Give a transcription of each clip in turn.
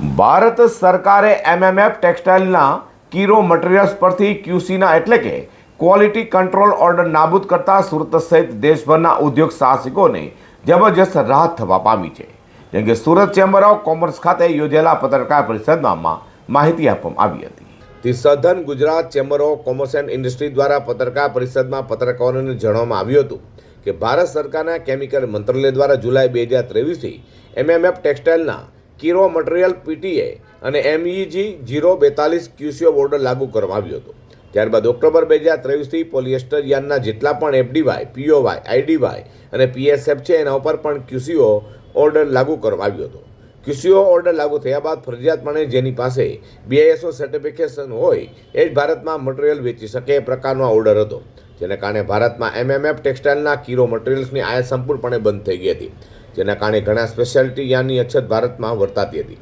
ભારત સરકારે એમએમએફ ટેક્સટાઇલના કીરો મટીરિયલ્સ પરથી ક્યુસીના એટલે કે ક્વોલિટી કંટ્રોલ ઓર્ડર નાબૂદ કરતા સુરત સહિત દેશભરના ઉદ્યોગ સાહસિકોને જબરજસ્ત રાહત થવા પામી છે. જેમ કે સુરત ચેમ્બર ઓફ કોમર્સ ખાતે યોજેલા પત્રકાર પરિષદમાં માહિતી આપવામાં આવી હતી. The southern Gujarat chamber of commerce and industry દ્વારા પત્રકાર પરિષદમાં પત્રકારોને જણાવવામાં આવ્યું હતું કે ભારત સરકારના કેમિકલ મંત્રાલય દ્વારા જુલાઈ બે હજાર ત્રેવીસથી એમએમએફ ટેક્સટાઇલના કીરો મટીરિયલ પીટીએ અને એમઈજી જીરો બેતાલીસ ક્યુસીઓ ઓર્ડર લાગુ કરવામાં આવ્યો હતો. ત્યારબાદ ઓક્ટોબર બે હજાર ત્રેવીસથી પોલિએસ્ટર યાનના જેટલા પણ એફડીવાય, પીઓવાય, આઈડીવાય અને પીએસએફ છે એના ઉપર પણ ક્યુસીઓ ઓર્ડર લાગુ કરવામાં આવ્યો હતો. ક્યુસીઓ ઓર્ડર લાગુ થયા બાદ ફરજિયાતપણે જેની પાસે બીઆઈએસઓ સર્ટિફિકેશન હોય એ જ ભારતમાં મટીરિયલ વેચી શકે એ પ્રકારનો ઓર્ડર હતો. જેના કારણે ભારતમાં એમએમએફ ટેક્સટાઇલના કીરો મટીરિયલ્સની આયાત સંપૂર્ણપણે બંધ થઈ ગઈ હતી. જેના કારણે ઘણા સ્પેશિયાલિટી યાનની અછત ભારતમાં વર્તાતી હતી.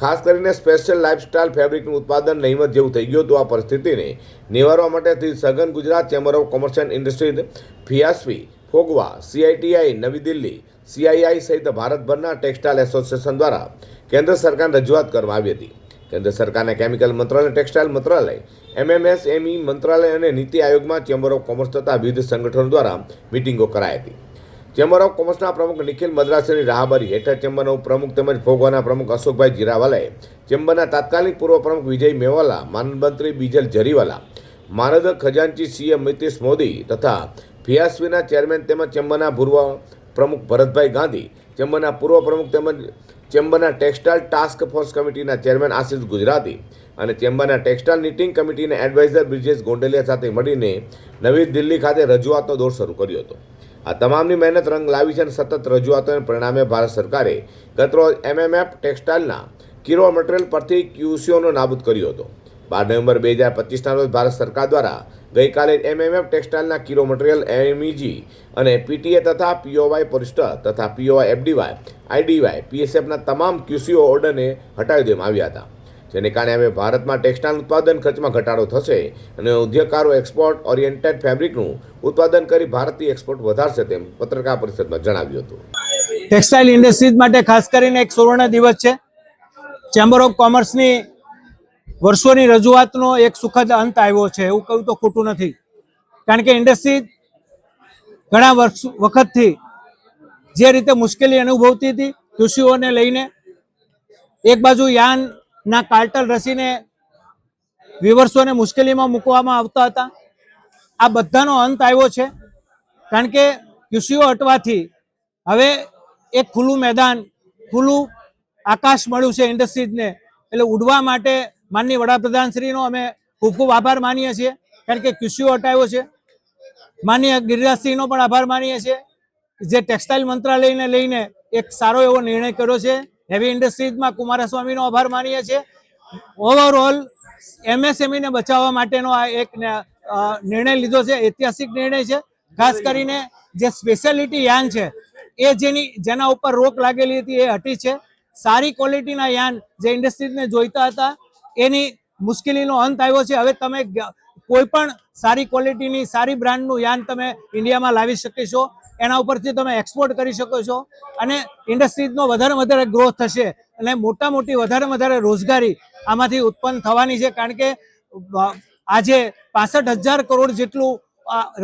ખાસ કરીને સ્પેશિયલ લાઇફસ્ટાઇલ ફેબ્રિકનું ઉત્પાદન નહીવત જેવું થઈ ગયું હતું. આ પરિસ્થિતિને નિવારવા માટે સઘન Gujarat chamber of commerce and industry ફિયાસવી, ફોગવા સીઆઈટીઆઈ નવી દિલ્હી સીઆઈઆઈ સહિત ભારતભરના ટેક્સટાઇલ એસોસિએશન દ્વારા કેન્દ્ર સરકારને રજૂઆત કરવામાં આવી હતી. કેન્દ્ર સરકારના કેમિકલ મંત્રાલય, ટેક્સટાઇલ મંત્રાલય એમએમએસએમઈ મંત્રાલય અને નીતિ આયોગમાં ચેમ્બર ઓફ કોમર્સ તથા વિવિધ સંગઠનો દ્વારા મિટિંગો કરાઈ હતી. ચેમ્બર ઓફ કોમર્સના પ્રમુખ નિખિલ મદ્રાસની રાહબરી હેઠળ ચેમ્બરના ઉપપ્રમુખ તેમજ ભોગવાના પ્રમુખ અશોકભાઈ જીરાવાલાએ ચેમ્બરના તાત્કાલિક પૂર્વ પ્રમુખ વિજય મેવાલા માનમંત્રી બીજલ જરીવાલા, માનદ ખજાનચી સીએમ નીતિશ મોદી તથા ફિયાસવીના ચેરમેન તેમજ ચેમ્બરના પૂર્વ પ્રમુખ ભરતભાઈ ગાંધી, ચેમ્બરના પૂર્વ પ્રમુખ તેમજ ચેમ્બરના ટેક્સટાઇલ ટાસ્ક ફોર્સ કમિટીના ચેરમેન આશિષ ગુજરાતી અને ચેમ્બરના ટેક્સટાઇલ નીટિંગ કમિટીના એડવાઇઝર બ્રિજેશ ગોંડલિયા સાથે મળીને નવી દિલ્હી ખાતે રજૂઆતનો દોર શરૂ કર્યો હતો. આ તમામની મહેનત રંગ લાવી છે અને સતત રજૂઆતોને પરિણામે ભારત સરકારે ગતરોજ એમએમએફ ટેક્સટાઇલના કિરો મટીરિયલ પરથી ક્યુસીઓનો નાબૂદ કર્યો હતો. બાર નવેમ્બર બે હજાર પચીસના રોજ ભારત સરકાર દ્વારા ગઈકાલે એમએમએફ ટેક્સટાઇલના કિરો મટીરિયલ એમઈજી અને પીટીએ તથા પીઓવાય પોલિસ્ટર તથા પીઓવાય એફડીવાય આઈડીવાય પીએસએફના તમામ ક્યુસીઓ ઓર્ડરને હટાવી દેવામાં આવ્યા હતા. જેને કારણે હવે ભારતમાં ટેક્સટાઇલ ઉત્પાદન ખર્ચમાં ઘટાડો થશે અને ઉદ્યોગકારો એક્સપોર્ટ ઓરિએન્ટેડ ફેબ્રિકનું ઉત્પાદન કરી ભારતીય એક્સપોર્ટ વધારશે તેમ પત્રકાર પરિષદમાં જણાવ્યું હતું. ટેક્સટાઇલ ઇન્ડસ્ટ્રીઝ માટે ખાસ કરીને એક સુવર્ણ દિવસ છે. ચેમ્બર ઓફ કોમર્સની વર્ષોની રજૂઆતનો એક સુખદ અંત આવ્યો છે. એવું કહ્યું તો ખોટું નથી. કારણ કે ઇન્ડસ્ટ્રી ઘણા વર્ષ, વખતથી જે રીતે મુશ્કેલી અનુભવતી હતી, કૃષિઓને લઈને એક બાજુ યાનના કાર્ટલ રસીને વિવર્સોને મુશ્કેલીમાં મૂકવામાં આવતા હતા. આ બધાનો અંત આવ્યો છે, કારણ કે કૃષિઓ હટવાથી હવે એક ખુલ્લું મેદાન, ખુલ્લું આકાશ મળ્યું છે ઇન્ડસ્ટ્રીઝને. એટલે ઉડવા માટે માનની વડાપ્રધાનશ્રીનો અમે ખૂબ ખૂબ આભાર માનીએ છીએ, કારણ કે કૃષિઓ હટાવ્યો છે. માનનીય ગિરિરાજસિંહનો પણ આભાર માનીએ છીએ. જે ટેક્સટાઇલ મંત્રાલયને લઈને એક સારો એવો નિર્ણય કર્યો છે હેવી ઇન્ડસ્ટ્રીઝમાં કુમારસ્વામીનો આભાર માનીએ છીએ. ઓવરઓલ એમએસએમઈને બચાવવા માટેનો આ એક નિર્ણય લીધો છે, ઐતિહાસિક નિર્ણય છે. ખાસ કરીને જે સ્પેશિયાલિટી યાન છે, એ જેની, જેના ઉપર રોક લાગેલી હતી એ હટી છે. સારી ક્વોલિટીના યાન જે ઇન્ડસ્ટ્રીઝને જોઈતા હતા, એની મુશ્કેલીનો અંત આવ્યો છે. હવે તમે કોઈ પણ સારી ક્વોલિટીની સારી બ્રાન્ડનું યાન તમે ઇન્ડિયામાં લાવી શકીશો. એના ઉપરથી તમે એક્સપોર્ટ કરી શકો છો. અને ઇન્ડસ્ટ્રીઝનો વધારે વધારે ગ્રોથ થશે અને મોટા મોટી વધારે વધારે રોજગારી આમાંથી ઉત્પન્ન થવાની છે. કારણ કે આજે પાસઠ હજાર કરોડ જેટલું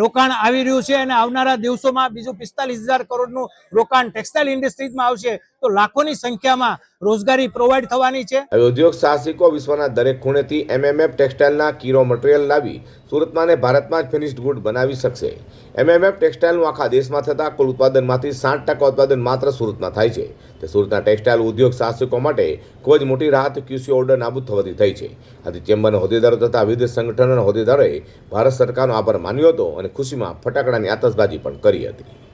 રોકાણ આવી રહ્યું છે અને આવનારા દિવસોમાં બીજું પિસ્તાલીસ હજાર કરોડનું રોકાણ ટેક્સટાઇલ ઇન્ડસ્ટ્રીઝમાં આવશે. તો લાખોની સંખ્યામાં રોજગારી પ્રોવાઈડ થવાની છે. ઉદ્યોગ સાહસિકો વિશ્વના દરેક ખૂણેથી એમએમએફ ટેક્સટાઇલના કીરો મટીરિયલ લાવી સુરતમાં અને ભારતમાં જ ફિનિશ્ડ ગુડ બનાવી શકશે. એમએમએફ ટેક્સટાઇલનું આખા દેશમાં થતા કુલ ઉત્પાદનમાંથી સાઠ ટકા ઉત્પાદન માત્ર સુરતમાં થાય છે. તે સુરતના ટેક્સટાઇલ ઉદ્યોગ સાહસિકો માટે ખૂબ જ મોટી રાહત ક્યુસી ઓર્ડર નાબૂદ થવાથી થઈ છે. આથી ચેમ્બરના હોદ્દેદારો તથા વિવિધ સંગઠનોના હોદ્દેદારોએ ભારત સરકારનો આભાર માન્યો હતો અને ખુશીમાં ફટાકડાની આતશબાજી પણ કરી હતી.